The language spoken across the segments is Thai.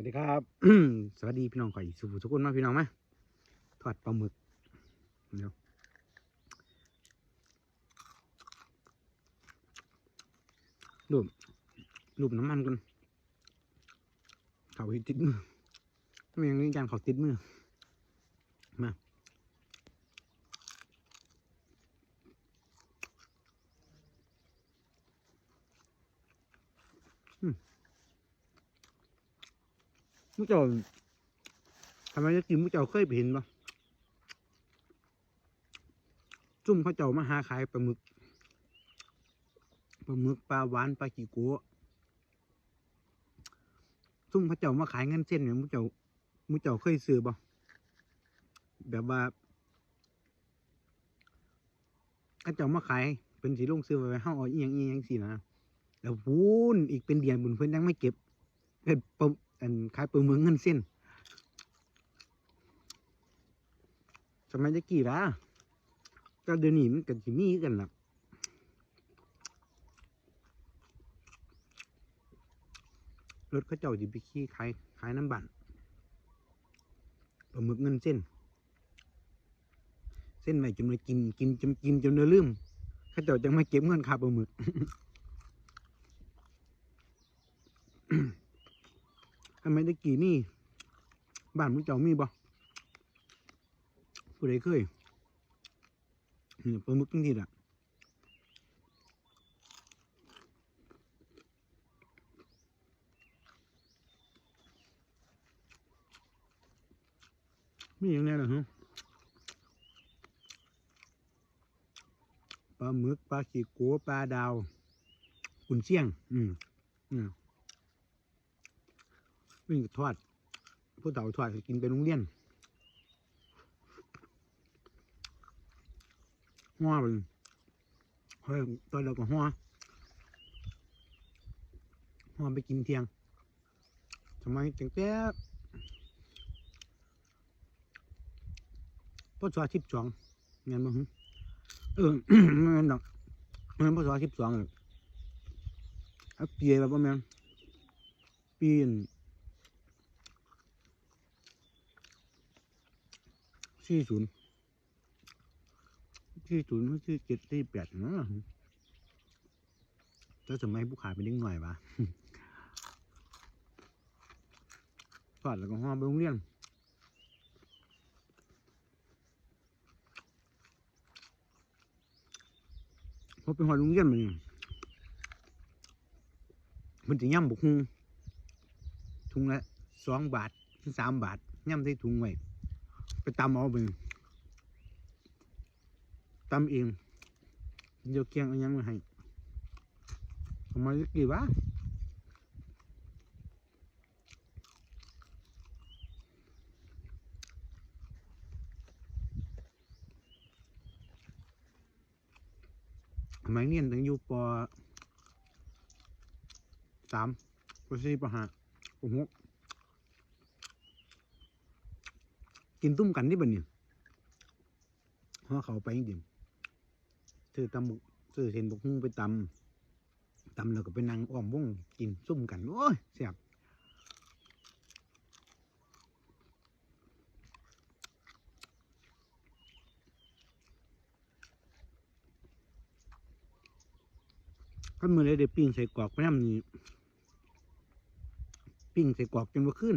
วัสดีครับ สวัสดีพี่น้องข่อยสุภทุกคนมาพี่น้องมาทอดปลาหมึกเดี๋ยวรูปรูปน้ำมันกันเขาติดมือไม่ย่างนี้จานเขาติดมือ มามุ กเจ้าทำไมจะกินมุกเจ้าเคยไปเห็นปะจุ่มเขาเจ้ามาหาขายปลาหมึกปลาหมึกปลาหวานปลาขี้โกัวจุ่มเขาเจ้ามาขายเงินเส้นเนี่ยมุกเจ้ามุกเจ้าเคยซื้อปะแบบว่าเขาเจ้ามาขายเป็นสีลงซื้อไว้ห้าอาอีหยังอีหยังสินะแล้วพูนอีกเป็นเดือนบุญเพิ่อนยังไม่เก็บเป็นปลา อันขายปลาหมึกเงินเส้นสมัยตะกี้ละก็เดี๋ยวนี้มันกันสิมีกันล่ะรถเขาเจ้าจิไปขี่ขายขายน้ำบันปลาหมึกเงินเส้น เส้นใหม่จนมากินกินจนกินจนเนื้อลืมเขาเจ้าจะมาเก็บเงินค่าปลาหมึก ทำไมตะกี้นี่บ้านมุ้เจ้ามีบ่ผู้ใดเคยนี่ปลาหมึกจริงๆล่ะมีอย่างนี้เหรอฮะปลาหมึกปลาขี้โกปลาดาวกุนเชียง อืมอืม วิ่งทอดผู้เต่าทอดกินไปโรงเรียนหัวเป็นเฮ้ยตอนเราก็หัวหัวไปกินเที่ยงทำไมตั้งแต่พ่อสอสิบสองเงี้ยมั้งเออไม่งั้นดอกไม่งั้นพ่อสอสิบสองเลยเอาเปียแบบว่าแม่งปีน สี่ศูนย์สี่ศูนย์สี่เจ็ดสี่แปดนะแล้วสมัยผู้ขายเป็นเด็กหน่อยปะทอดแล้วก็ห้อมไปโรงเรียนพอไปหอดโรงเรียนมันมันจะย่ำบุกฮุงถุงละสองบาทถึงสามบาทย่ำใส่ถุงไว้ ไปตำเอาไปตำเองเดี๋ยวเกียงเอายังมาให้ทำไมจะกี่วะทำไมเรียนถึงอยู่ปสามปสี่ปห้าปหก กินตุ้มกันนี่บันเนี่ยเพราะเขาไปจริงๆซื้อตำบุกซื้อเส้นบุกหุ้งไปตำตำแล้วก็ไปนั่งอ้อมวงกินซุ่มกัน โอ้ยแซ่บก็มือเลยเดี๋ยวปิ้งใส่กรอกไปน้ำนี่ปิ้งใส่กรอกจนว่าขึ้น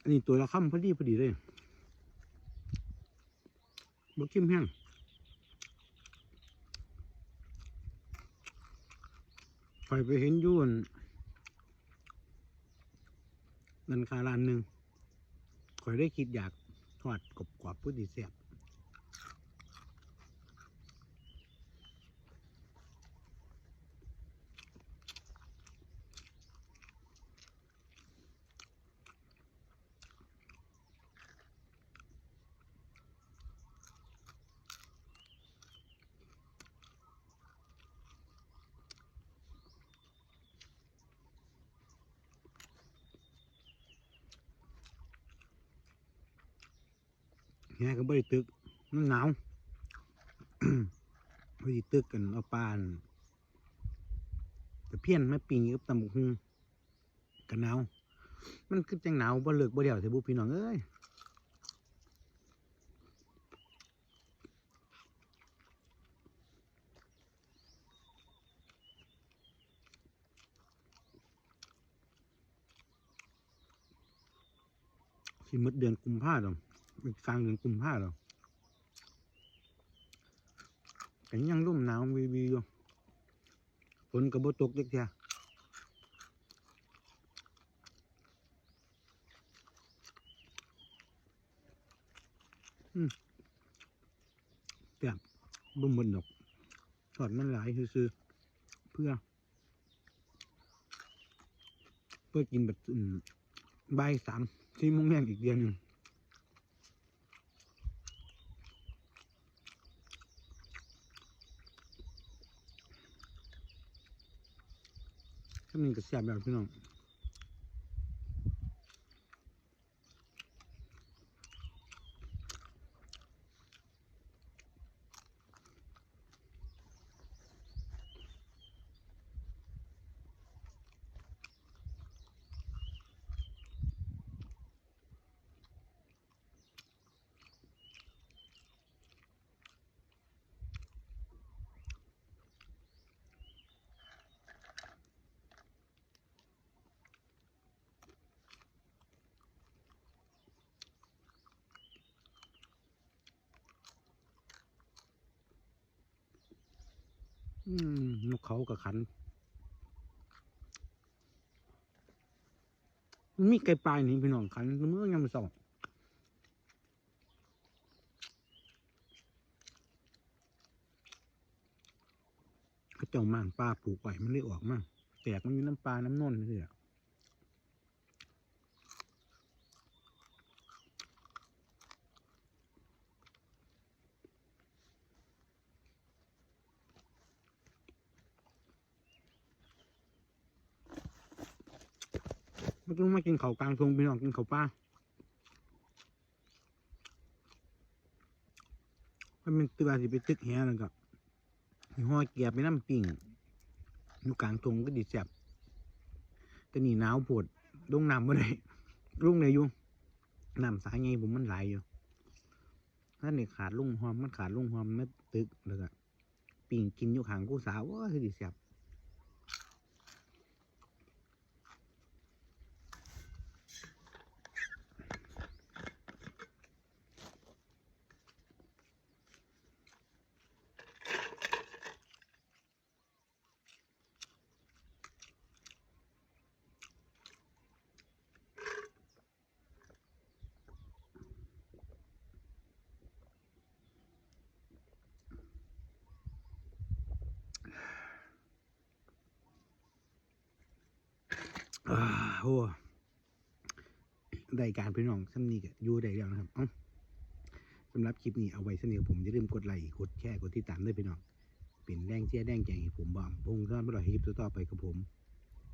อันนี้ตัวละค่ำพอดีพอดีเลยบกเข้มแห้งไปไปเห็นยุ่นนันคารานหนึ่งข่อยได้คิดอยากทอดกรอบๆพุทธิเสียบ แหก็บ่ได้ตึกมันหนาวบ่ได้ตึกกันเอาปานแต่เพี้ยนมาปิงกับตำบักหุ่งกันหนาวมันคือจังหนาวบ่เลิกบ่เดี่ยวเถอะบุพี่น้องเอ้ยสิมดเดือนกุมภาพันธ์ อีกกลางเดือนกุมภาพันธ์แต่ยังร่มหนาววีวีอยู่ฝนก็บ่ตกเด็กเทียแบบบ่หมดดอกทอดมันหลายซื้อเพื่อ เพื่อกินแบบอืมบ่ายสามสี่โมงแรงอีกเดือนหนึ่ง ถ้ามีกระแสบแบบพี่น้อง นกเขากับขัน มีไก่ปลายนี่พี่น้องขันเมื่อยามมอสองเขาเจ้าม่างปลาปลูกไว้มันได้ออกมาแตกมันมีน้ำปลาน้ำนนนี่แหละ ไม่ต้องมากินเขากลางทงพี่น้องกินเขาปลาถ้าเป็นตัวสิไปตึกแหแล้วก็ห้อยเกียบไปน้ำปิ่งอยู่กลางทงก็ดีแซ่บแต่นี่หนาวปวดลงน้ำบ่ได้ลงไหนอยู่น้ำสายไงผมมันไหลอยู่ถ้าเนี่ยขาดลุงหอมมันขาดลุงหอมมันตึกแล้วก็ปิ่งกินอยู่ขางกู้สาวว่าคือดีแซ่บ อ่า โอ้รายการพี่น้องซ้ำนี้ก็อยู่ได้แล้วนะครับเอาสำหรับคลิปนี้เอาไว้เสนอผมอย่าลืมกดไลค์กดแชร์กดติดตามด้วยพี่น้อง เป็นแรงเชียร์แรงใจให้ผมบ้างพงษ์ท่านผู้ใดคลิปต่อไปกับผม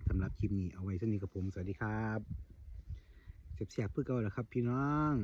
สำหรับคลิปนี้เอาไว้เสนอกับผม สวัสดีครับเสียบๆเพื่อเก่าแล้วครับ พี่น้อง